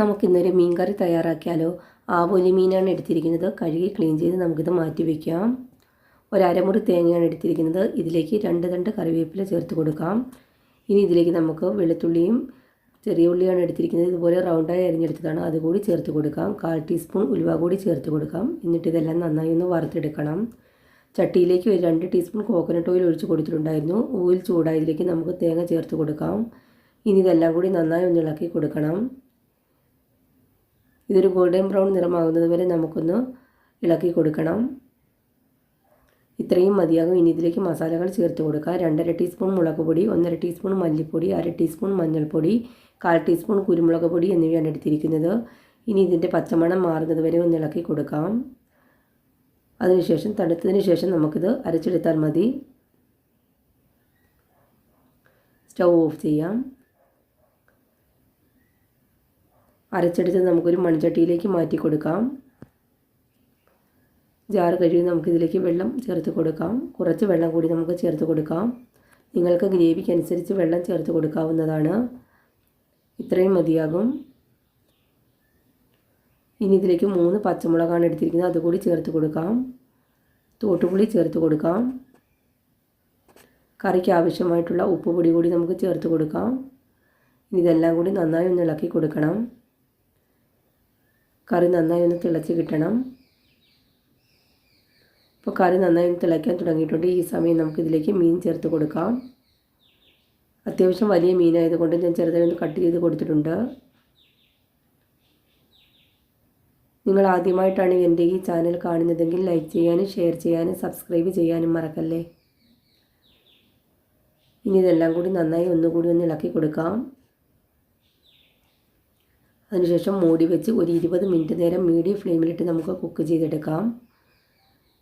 നമുക്കിന്നൊരു മീൻ കറി തയ്യാറാക്കിയാലോ? ആവോലി മീനാണ് എടുത്തിരിക്കുന്നത്. കഴുകി ക്ലീൻ ചെയ്ത് നമുക്കിത് മാറ്റി വയ്ക്കാം ഒരമുറി തേങ്ങയാണ് എടുത്തിരിക്കുന്നത്. ഇതിലേക്ക് രണ്ട് രണ്ട് കറിവേപ്പില ചേർത്ത് കൊടുക്കാം. ഇനി ഇതിലേക്ക് നമുക്ക് വെളുത്തുള്ളിയും ചെറിയ ഉള്ളിയാണ് എടുത്തിരിക്കുന്നത്. ഇതുപോലെ റൗണ്ടായി അരിഞ്ഞെടുത്തതാണ്. അതുകൂടി ചേർത്ത് കൊടുക്കാം. കാൽ ടീസ്പൂൺ ഉലുവ കൂടി ചേർത്ത് കൊടുക്കാം. എന്നിട്ട് ഇതെല്ലാം നന്നായി ഒന്ന് വറുത്തെടുക്കണം. ചട്ടിയിലേക്ക് ഒരു രണ്ട് ടീസ്പൂൺ കോക്കനട്ട് ഓയിൽ ഒഴിച്ച് കൊടുത്തിട്ടുണ്ടായിരുന്നു. ഓയിൽ ചൂടായതിലേക്ക് നമുക്ക് തേങ്ങ ചേർത്ത് കൊടുക്കാം. ഇനി ഇതെല്ലാം കൂടി നന്നായി ഒന്ന് ഇളക്കി കൊടുക്കണം. ഇതൊരു ഗോൾഡൻ ബ്രൗൺ നിറമാകുന്നത് വരെ നമുക്കൊന്ന് ഇളക്കി കൊടുക്കണം. ഇത്രയും മതിയാകും. ഇനി ഇതിലേക്ക് മസാലകൾ ചേർത്ത് കൊടുക്കുക. രണ്ടര ടീസ്പൂൺ മുളക് പൊടി ഒന്നര ടീസ്പൂൺ മല്ലിപ്പൊടി അര ടീസ്പൂൺ മഞ്ഞൾപ്പൊടി കാൽ ടീസ്പൂൺ കുരുമുളക് പൊടി എന്നിവയാണ് എടുത്തിരിക്കുന്നത്. ഇനി ഇതിന്റെ പച്ചമണം മാറുന്നത് വരെ ഒന്ന് ഇളക്കി കൊടുക്കാം. അതിനുശേഷം തണുത്തതിന് ശേഷം നമുക്കിത് അരച്ചെടുത്താൽ മതി. സ്റ്റൗ ഓഫ് ചെയ്യാം. അരച്ചെടുത്ത് നമുക്കൊരു മൺചട്ടിയിലേക്ക് മാറ്റി കൊടുക്കാം. ജാർ കഴുകി നമുക്കിതിലേക്ക് വെള്ളം ചേർത്ത് കൊടുക്കാം. കുറച്ച് വെള്ളം കൂടി നമുക്ക് ചേർത്ത് കൊടുക്കാം. നിങ്ങൾക്ക് ഗ്രേവിക്ക് അനുസരിച്ച് വെള്ളം ചേർത്ത് കൊടുക്കാവുന്നതാണ്. ഇത്രയും മതിയാകും. ഇനി ഇതിലേക്ക് മൂന്ന് പച്ചമുളകാണ് എടുത്തിരിക്കുന്നത്. അതുകൂടി ചേർത്ത് കൊടുക്കാം. തോട്ടുപുളി ചേർത്ത് കൊടുക്കാം. കറിക്ക് ആവശ്യമായിട്ടുള്ള ഉപ്പ് പൊടി കൂടി നമുക്ക് ചേർത്ത് കൊടുക്കാം. ഇനി ഇതെല്ലാം കൂടി നന്നായി ഒന്ന് ഇളക്കി കൊടുക്കണം. കറി നന്നായി ഒന്ന് തിളച്ച് കിട്ടണം. ഇപ്പോൾ കറി നന്നായി ഒന്ന് തിളയ്ക്കാൻ തുടങ്ങിയിട്ടുണ്ട്. ഈ സമയം നമുക്കിതിലേക്ക് മീൻ ചേർത്ത് കൊടുക്കാം. അത്യാവശ്യം വലിയ മീനായതുകൊണ്ട് ഞാൻ ചെറുതായി ഒന്ന് കട്ട് ചെയ്ത് കൊടുത്തിട്ടുണ്ട്. നിങ്ങൾ ആദ്യമായിട്ടാണ് എന്റെ ഈ ചാനൽ കാണുന്നതെങ്കിൽ ലൈക്ക് ചെയ്യാനും ഷെയർ ചെയ്യാനും സബ്സ്ക്രൈബ് ചെയ്യാനും മറക്കല്ലേ. ഇനി ഇതെല്ലാം കൂടി നന്നായി ഒന്നുകൂടി ഒന്ന് ഇളക്കി കൊടുക്കാം. അതിനുശേഷം മൂടി വെച്ച് ഒരു ഇരുപത് മിനിറ്റ് നേരം മീഡിയം ഫ്ലെയിമിലിട്ട് നമുക്ക് കുക്ക് ചെയ്തെടുക്കാം.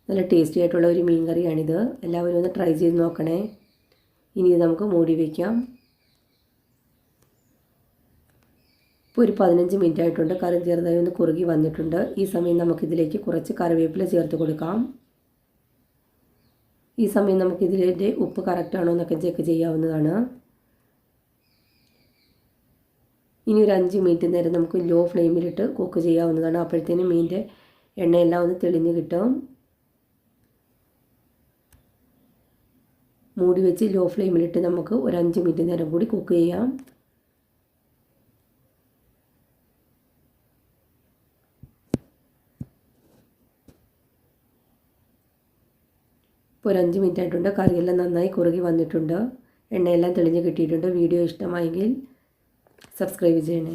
നല്ല ടേസ്റ്റി ആയിട്ടുള്ള ഒരു മീൻ കറിയാണിത്. എല്ലാവരും ഒന്ന് ട്രൈ ചെയ്ത് നോക്കണേ. ഇനി നമുക്ക് മൂടി വയ്ക്കാം ഇപ്പോൾ ഒരു പതിനഞ്ച് മിനിറ്റ് ആയിട്ടുണ്ട്. കറി ചെറുതായി ഒന്ന് കുറുകി വന്നിട്ടുണ്ട്. ഈ സമയം നമുക്കിതിലേക്ക് കുറച്ച് കറിവേപ്പില ചേർത്ത് കൊടുക്കാം. ഈ സമയം നമുക്കിതിന്റെ ഉപ്പ് കറക്റ്റാണോ എന്നൊക്കെ ചെക്ക് ചെയ്യാവുന്നതാണ്. ഇനി ഒരു അഞ്ച് മിനിറ്റ് നേരം നമുക്ക് ലോ ഫ്ലെയിമിലിട്ട് കുക്ക് ചെയ്യാവുന്നതാണ്. അപ്പോഴത്തേനും മീനിന്റെ എണ്ണയെല്ലാം ഒന്ന് തെളിഞ്ഞ് കിട്ടും. മൂടി വെച്ച് ലോ ഫ്ലെയിമിലിട്ട് നമുക്ക് ഒരു അഞ്ച് മിനിറ്റ് നേരം കൂടി കുക്ക് ചെയ്യാം. ഇപ്പോൾ ഒരു അഞ്ച് മിനിറ്റ് ആയിട്ടുണ്ട്. കറിയെല്ലാം നന്നായി കുറുകി വന്നിട്ടുണ്ട്. എണ്ണയെല്ലാം തെളിഞ്ഞ് കിട്ടിയിട്ടുണ്ട്. വീഡിയോ ഇഷ്ടമായെങ്കിൽ സബ്സ്ക്രൈബ് ചെയ്യണേ.